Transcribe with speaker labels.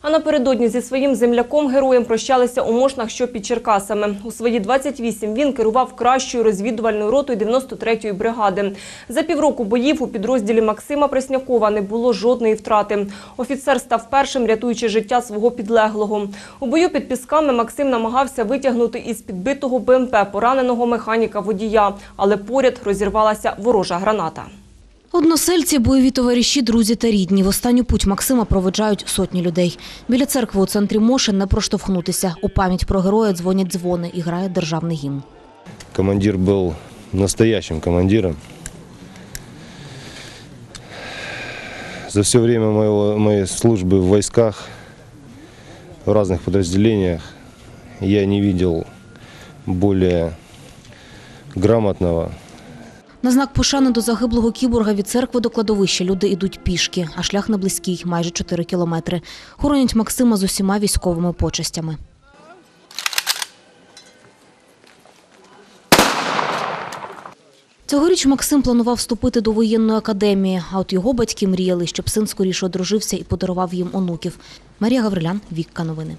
Speaker 1: А напередодні зі своїм земляком-героєм прощалися у Мошнах, що під Черкасами. У свої 28 він керував кращою розвідувальною ротою 93-ї бригади. За півроку боїв у підрозділі Максима Преснякова не було жодної втрати. Офіцер став першим, рятуючи життя свого підлеглого. У бою під Пісками Максим намагався витягнути із підбитого БМП пораненого механіка-водія, але поряд розірвалася ворожа граната.
Speaker 2: Односельці, бойові товариші, друзі та рідні. В останню путь Максима проведжають сотні людей. Біля церкви у центрі Мошин не проштовхнутися. У пам'ять про героя дзвонять дзвони і грає державний гімн.
Speaker 3: Командир был настоящим командиром. За все время моего, моей службы в войсках, в разных подразделениях, я не видел более грамотного,
Speaker 2: на знак пошани до загиблого кіборга від церкви до кладовища люди йдуть пішки, а шлях не близький, майже 4 кілометри. Хоронять Максима з усіма військовими почестями. Цьогоріч Максим планував вступити до воєнної академії, а от його батьки мріяли, щоб син скоріше одружився і подарував їм онуків. Марія Гаврилян, Вікка Новини.